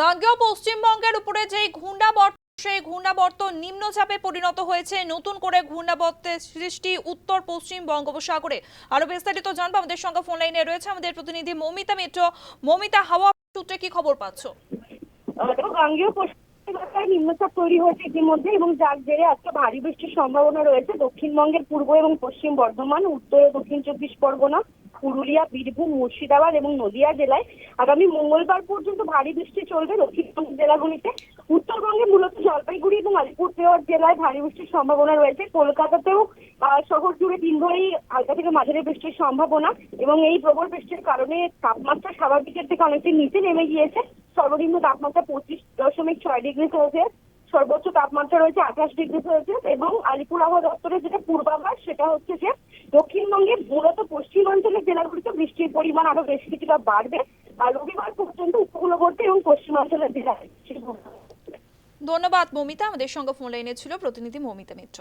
গাঙ্গেয় পশ্চিমবঙ্গের উপরে যে ঘূর্ণাবর্ত, সেই ঘূর্ণাবর্ত নিম্নচাপে পরিণত হয়েছে। নতুন করে ঘূর্ণাবর্তের সৃষ্টি উত্তর পশ্চিম বঙ্গোপসাগরে। আরও বিস্তারিত জানব আমাদের সঙ্গে ফোন লাইনে রয়েছে আমাদের প্রতিনিধি মমিতা মিত্র। মমিতা, হাওয়া সূত্রে কি খবর পাচ্ছ? নিম্নচাপ তৈরি হয়েছে ইতিমধ্যে এবং যার জেরে আজকে ভারী বৃষ্টির সম্ভাবনা রয়েছে। দক্ষিণবঙ্গের পূর্ব এবং পশ্চিম বর্ধমান, উত্তর ও দক্ষিণ চব্বিশ পরগনা পুরুলিয়া, বীরভূম, মুর্শিদাবাদ এবং নদিয়া জেলায় আগামী মঙ্গলবার পর্যন্ত ভারী বৃষ্টি চলবে দক্ষিণবঙ্গের জেলাগুলিতে। উত্তরবঙ্গে মূলত জলপাইগুড়ি এবং আলিপুরদুয়ার জেলায় ভারী বৃষ্টির সম্ভাবনা রয়েছে। কলকাতাতেও শহর জুড়ে দিন ধরেই হালকা থেকে মাঝারি বৃষ্টির সম্ভাবনা এবং এই প্রবল বৃষ্টির কারণে তাপমাত্রা স্বাভাবিকের থেকে অনেকটা নিচে নেমে গিয়েছে। সর্বনিম্ন তাপমাত্রা পঁচিশ দশমিক ছয় ডিগ্রি সেলসিয়াস। সর্বোচ্চ তাপমাত্রা রয়েছে আঠাশ ডিগ্রি সেলসিয়াস এবং আলিপুর আবহাওয়া দপ্তরের যেটা পূর্বাভাস সেটা হচ্ছে যে দক্ষিণবঙ্গে মূলত পশ্চিমাঞ্চলের জেলাগুলিতে বৃষ্টির পরিমাণ আরও বেশি কিছুটা বাড়বে। আর রবিবার পর্যন্ত উপকূলবর্তী এবং পশ্চিমাঞ্চলের জেলায় ধন্যবাদ, মমিতা। আমাদের সঙ্গে ফোন লাইনে ছিল প্রতিনিধি মমিতা মিত্র।